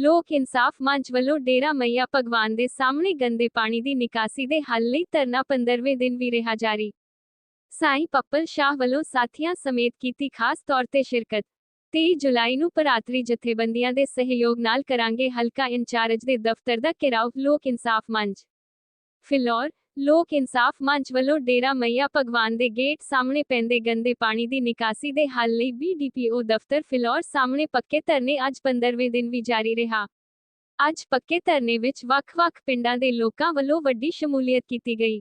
ਲੋਕ ਇਨਸਾਫ ਮੰਚ ਵੱਲੋਂ ਡੇਰਾ ਮਈਆ ਭਗਵਾਨ ਦੇ ਸਾਹਮਣੇ ਗੰਦੇ ਪਾਣੀ ਦੀ ਨਿਕਾਸੀ ਦੇ ਹੱਲ ਲਈ ਧਰਨਾ 15ਵੇਂ ਦਿਨ ਵੀ ਰਿਹਾ ਜਾਰੀ। ਸਾਈ ਪੱਪਲ ਸ਼ਾਹ ਵੱਲੋਂ ਸਾਥੀਆਂ ਸਮੇਤ ਕੀਤੀ ਖਾਸ ਤੌਰ ਤੇ ਸ਼ਿਰਕਤ। 23 ਜੁਲਾਈ ਨੂੰ ਭਰਾਤਰੀ ਜਥੇਬੰਦੀਆਂ ਦੇ ਸਹਿਯੋਗ ਨਾਲ ਕਰਾਂਗੇ ਹਲਕਾ ਇੰਚਾਰਜ ਦੇ ਦਫ਼ਤਰ ਦਾ ਘਿਰਾਓ, ਲੋਕ ਇਨਸਾਫ ਮੰਚ। ਫਿਲੌਰ ਲੋਕ ਇਨਸਾਫ ਮੰਚ ਵੱਲੋਂ ਡੇਰਾ ਮਈਆ ਭਗਵਾਨ ਦੇ ਗੇਟ ਸਾਹਮਣੇ ਪੈਂਦੇ ਗੰਦੇ ਪਾਣੀ ਦੀ ਨਿਕਾਸੀ ਦੇ ਹੱਲ ਲਈ ਬੀਡੀਪੀਓ ਦਫ਼ਤਰ ਫਿਲੌਰ ਸਾਹਮਣੇ ਪੱਕੇ ਧਰਨੇ ਅੱਜ 15ਵੇਂ ਦਿਨ ਵੀ ਜਾਰੀ ਰਿਹਾ। ਅੱਜ ਪੱਕੇ ਧਰਨੇ ਵਿੱਚ ਵੱਖ-ਵੱਖ ਪਿੰਡਾਂ ਦੇ ਲੋਕਾਂ ਵੱਲੋਂ ਵੱਡੀ ਸ਼ਮੂਲੀਅਤ ਕੀਤੀ ਗਈ।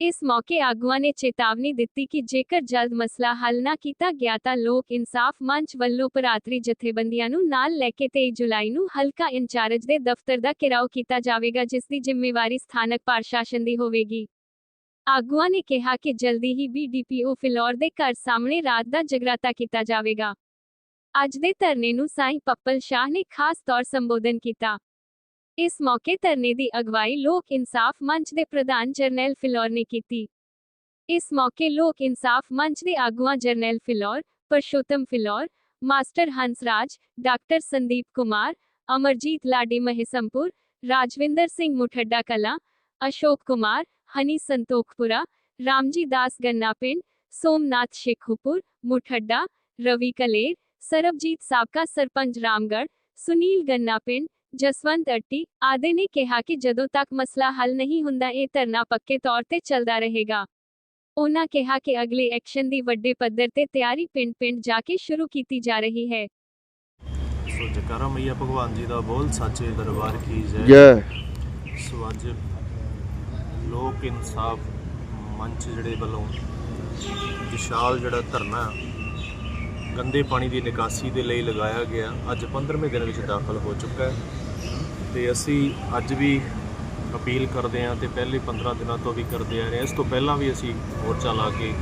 ਇਸ ਮੌਕੇ ਆਗੂਆਂ ਨੇ ਚੇਤਾਵਨੀ ਦਿੱਤੀ ਕਿ ਜੇਕਰ ਜਲਦ ਮਸਲਾ ਹੱਲ ਨਾ ਕੀਤਾ ਗਿਆ ਤਾਂ ਲੋਕ ਇਨਸਾਫ ਮੰਚ ਵੱਲੋਂ ਭਰਾਤਰੀ ਜਥੇਬੰਦੀਆਂ ਨੂੰ ਨਾਲ ਲੈ ਕੇ 23 ਜੁਲਾਈ ਨੂੰ ਹਲਕਾ ਇੰਚਾਰਜ ਦੇ ਦਫ਼ਤਰ ਦਾ ਘਿਰਾਓ ਕੀਤਾ ਜਾਵੇਗਾ, ਜਿਸ ਦੀ ਜ਼ਿੰਮੇਵਾਰੀ ਸਥਾਨਕ ਪ੍ਰਸ਼ਾਸਨ ਦੀ ਹੋਵੇਗੀ। ਆਗੂਆਂ ਨੇ ਕਿਹਾ ਕਿ ਜਲਦੀ ਹੀ ਬੀਡੀਪੀਓ ਫਿਲੌਰ ਦੇ ਘਰ ਸਾਹਮਣੇ ਰਾਤ ਦਾ ਜਗਰਾਤਾ ਕੀਤਾ ਜਾਵੇਗਾ। ਅੱਜ ਦੇ ਧਰਨੇ ਨੂੰ ਸਾਈਂ ਪੱਪਲ ਸ਼ਾਹ ਨੇ ਖਾਸ ਤੌਰ ਸੰਬੋਧਨ ਕੀਤਾ। ਇਸ ਮੌਕੇ ਧਰਨੇ ਦੀ ਅਗਵਾਈ ਲੋਕ ਇਨਸਾਫ ਮੰਚ ਦੇ ਪ੍ਰਧਾਨ ਜਰਨੈਲ ਫਿਲੌਰ ਨੇ ਕੀਤੀ ਇਸ ਮੌਕੇ ਲੋਕ ਇਨਸਾਫ ਮੰਚ ਦੇ ਆਗੂਆਂ ਜਰਨੈਲ ਫਿਲੌਰ ਪਰਸ਼ੋਤਮ ਫਿਲੌਰ ਮਾਸਟਰ ਹੰਸਰਾਜ ਡਾਕਟਰ ਸੰਦੀਪ ਕੁਮਾਰ ਅਮਰਜੀਤ ਲਾਡੀ ਮਹਿਸਮਪੁਰ ਰਾਜਵਿੰਦਰ ਸਿੰਘ ਮੁਠੱਡਾ ਕਲਾ ਅਸ਼ੋਕ ਕੁਮਾਰ ਹਨੀ ਸੰਤੋਖਪੁਰਾ ਰਾਮਜੀ ਦਾਸ ਗੰਨਾ ਪਿੰਡ ਸੋਮਨਾਥ ਸ਼ੇਖੂਪੁਰ ਮੁਠੱਡਾ ਰਵੀ ਕਲੇਰ ਸਰਬਜੀਤ ਸਾਬਕਾ ਸਰਪੰਚ ਰਾਮਗੜ੍ਹ ਸੁਨੀਲ ਗੰਨਾ ਪਿੰਡ ਜਸਵੰਤ ਅੱਟੀ ਆਦਿ ਨੇ ਕਿਹਾ ਕਿ ਜਦੋਂ ਤੱਕ ਮਸਲਾ ਹੱਲ ਨਹੀਂ ਹੁੰਦਾ ਇਹ ਧਰਨਾ ਪੱਕੇ ਤੌਰ ਤੇ ਚੱਲਦਾ ਰਹੇਗਾ। ਉਹਨਾਂ ਕਿਹਾ ਕਿ ਅਗਲੇ ਐਕਸ਼ਨ ਦੀ ਵੱਡੇ ਪੱਧਰ ਤੇ ਤਿਆਰੀ ਪਿੰਡ-ਪਿੰਡ ਜਾ ਕੇ ਸ਼ੁਰੂ ਕੀਤੀ ਜਾ ਰਹੀ ਹੈ। ਸੋ ਜਕਾਰਾ ਮਈਆ ਭਗਵਾਨ ਜੀ ਦਾ ਬੋਲ ਸੱਚੇ ਦਰਬਾਰ ਕੀ ਜੈ। ਜੈ। ਸੋ ਅੱਜ ਲੋਕ ਇਨਸਾਫ ਮੰਚ ਜਿਹੜੇ ਵੱਲੋਂ ਵਿਸ਼ਾਲ ਜਿਹੜਾ ਧਰਨਾ ਗੰਦੇ ਪਾਣੀ ਦੀ ਨਿਕਾਸੀ ਦੇ ਲਈ ਲਗਾਇਆ ਗਿਆ ਅੱਜ 15ਵੇਂ ਦਿਨ ਵਿੱਚ ਦਾਖਲ ਹੋ ਚੁੱਕਾ ਹੈ ਤੇ ਅਸੀਂ ਅੱਜ ਵੀ ਅਪੀਲ ਕਰਦੇ ਹਾਂ ਤੇ ਪਹਿਲੇ 15 ਦਿਨਾਂ ਤੋਂ ਵੀ ਕਰਦੇ ਆ ਰਹੇ ਹਾਂ। ਇਸ ਤੋਂ ਪਹਿਲਾਂ ਵੀ ਅਸੀਂ ਮੋਰਚਾ ਲਾ ਕੇ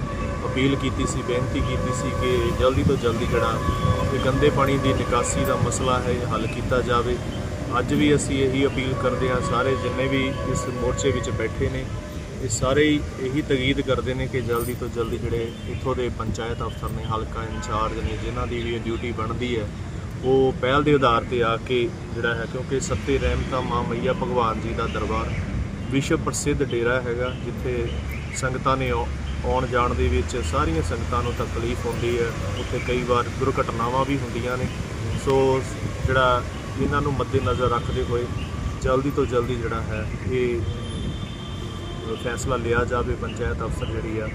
ਅਪੀਲ ਕੀਤੀ ਸੀ, ਬੇਨਤੀ ਕੀਤੀ ਸੀ ਕਿ ਜਲਦੀ ਤੋਂ ਜਲਦੀ ਜਿਹੜਾ ਇਹ ਗੰਦੇ ਪਾਣੀ ਦੀ ਨਿਕਾਸੀ ਦਾ ਮਸਲਾ ਹੈ ਹੱਲ ਕੀਤਾ ਜਾਵੇ ਅੱਜ ਵੀ ਅਸੀਂ ਇਹੀ ਅਪੀਲ ਕਰਦੇ ਹਾਂ, ਸਾਰੇ ਜਿੰਨੇ ਵੀ ਇਸ ਮੋਰਚੇ ਵਿੱਚ ਬੈਠੇ ਨੇ ਇਹ ਸਾਰੇ ਹੀ ਇਹੀ ਤਗੀਦ ਕਰਦੇ ਨੇ ਕਿ ਜਲਦੀ ਤੋਂ ਜਲਦੀ ਜਿਹੜੇ ਇੱਥੋਂ ਦੇ ਪੰਚਾਇਤ ਅਫਸਰ ਨੇ, ਹਲਕਾ ਇੰਚਾਰਜ ਨੇ, ਜਿਨ੍ਹਾਂ ਦੀ ਵੀ ਇਹ ਡਿਊਟੀ ਬਣਦੀ ਹੈ, ਉਹ ਪਹਿਲ ਦੇ ਆਧਾਰ ਤੇ ਆ ਕੇ ਜਿਹੜਾ ਹੈ, ਕਿਉਂਕਿ ਸੱਤੇ ਰਹਿਮਤਾਂ ਮਾਂ ਮਈਆ ਭਗਵਾਨ ਜੀ ਦਾ ਦਰਬਾਰ ਵਿਸ਼ਵ ਪ੍ਰਸਿੱਧ ਡੇਰਾ ਹੈਗਾ, ਜਿੱਥੇ ਸੰਗਤਾਂ ਨੇ ਆਉ- ਆਉਣ ਜਾਣ ਦੇ ਵਿੱਚ ਸਾਰੀਆਂ ਸੰਗਤਾਂ ਨੂੰ ਤਕਲੀਫ ਹੁੰਦੀ ਹੈ, ਉੱਥੇ ਕਈ ਵਾਰ ਦੁਰਘਟਨਾਵਾਂ ਵੀ ਹੁੰਦੀਆਂ ਨੇ। ਸੋ ਜਿਹੜਾ ਇਹਨਾਂ ਨੂੰ ਮੱਦੇਨਜ਼ਰ ਰੱਖਦੇ ਹੋਏ ਜਲਦੀ ਤੋਂ ਜਲਦੀ ਜਿਹੜਾ ਹੈ, ਇਹ ਫੈਸਲਾ ਲਿਆ ਜਾਵੇ, ਪੰਚਾਇਤ ਅਫਸਰ ਜਿਹੜੀ ਆ,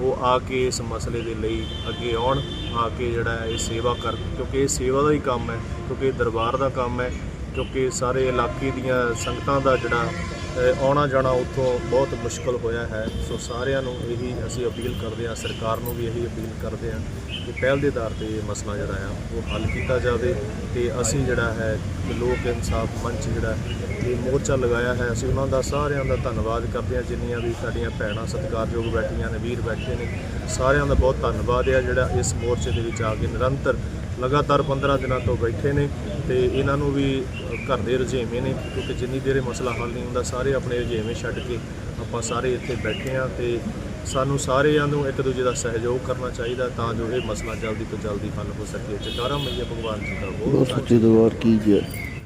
ਉਹ ਆ ਕੇ ਇਸ ਮਸਲੇ ਦੇ ਲਈ ਅੱਗੇ ਆਉਣ, ਆ ਕੇ ਜਿਹੜਾ ਇਹ ਸੇਵਾ ਕਰ ਕਿਉਂਕਿ ਇਹ ਸੇਵਾ ਦਾ ਹੀ ਕੰਮ ਹੈ, ਕਿਉਂਕਿ ਇਹ ਦਰਬਾਰ ਦਾ ਕੰਮ ਹੈ, ਕਿਉਂਕਿ ਸਾਰੇ ਇਲਾਕੇ ਦੀਆਂ ਸੰਗਤਾਂ ਦਾ ਜਿਹੜਾ ਆਉਣਾ ਜਾਣਾ ਉੱਥੋਂ ਬਹੁਤ ਮੁਸ਼ਕਲ ਹੋਇਆ ਹੈ। ਸੋ ਸਾਰਿਆਂ ਨੂੰ ਇਹੀ ਅਸੀਂ ਅਪੀਲ ਕਰਦੇ ਹਾਂ, ਸਰਕਾਰ ਨੂੰ ਵੀ ਇਹੀ ਅਪੀਲ ਕਰਦੇ ਹਾਂ ਕਿ ਪਹਿਲ ਦੇ ਆਧਾਰ ਤੇ ਇਹ ਮਸਲਾ ਜਿਹੜਾ ਆ, ਉਹ ਹੱਲ ਕੀਤਾ ਜਾਵੇ ਤੇ ਅਸੀਂ ਜਿਹੜਾ ਹੈ, ਲੋਕ ਇਨਸਾਫ ਮੰਚ ਜਿਹੜਾ, ਇਹ ਮੋਰਚਾ ਲਗਾਇਆ ਹੈ। ਅਸੀਂ ਉਹਨਾਂ ਦਾ ਸਾਰਿਆਂ ਦਾ ਧੰਨਵਾਦ ਕਰਦੇ ਹਾਂ। ਜਿੰਨੀਆਂ ਵੀ ਸਾਡੀਆਂ ਭੈਣਾਂ ਸਤਿਕਾਰਯੋਗ ਬੈਠੀਆਂ ਨੇ, ਵੀਰ ਬੈਠੇ ਨੇ, ਸਾਰਿਆਂ ਦਾ ਬਹੁਤ ਧੰਨਵਾਦ ਹੈ ਜਿਹੜਾ ਇਸ ਮੋਰਚੇ ਦੇ ਵਿੱਚ ਆ ਕੇ ਨਿਰੰਤਰ ਲਗਾਤਾਰ 15 ਦਿਨਾਂ ਤੋਂ ਬੈਠੇ ਨੇ। ਤੇ ਇਹਨਾਂ ਨੂੰ ਵੀ ਘਰ ਦੇ ਰੁਝੇਵੇਂ ਨੇ ਕਿਉਂਕਿ ਜਿੰਨੀ ਦੇਰ ਇਹ ਮਸਲਾ ਹੱਲ ਨਹੀਂ ਹੁੰਦਾ ਸਾਰੇ ਆਪਣੇ ਰੁਝੇਵੇਂ ਛੱਡ ਕੇ ਆਪਾਂ ਸਾਰੇ ਇੱਥੇ ਬੈਠੇ ਆ ਤੇ ਸਾਨੂੰ ਸਾਰਿਆਂ ਨੂੰ ਇੱਕ ਦੂਜੇ ਦਾ ਸਹਿਯੋਗ ਕਰਨਾ ਚਾਹੀਦਾ ਤਾਂ ਜੋ ਇਹ ਮਸਲਾ ਜਲਦੀ ਤੋਂ ਜਲਦੀ ਹੱਲ ਹੋ ਸਕੇ। ਜਕਾਰਾ ਮਈਆ ਭਗਵਾਨ ਜੀ ਦਾ ਬਹੁਤ ਬਹੁਤ ਸੱਚੇ ਦਰਬਾਰ ਕੀ ਜੈ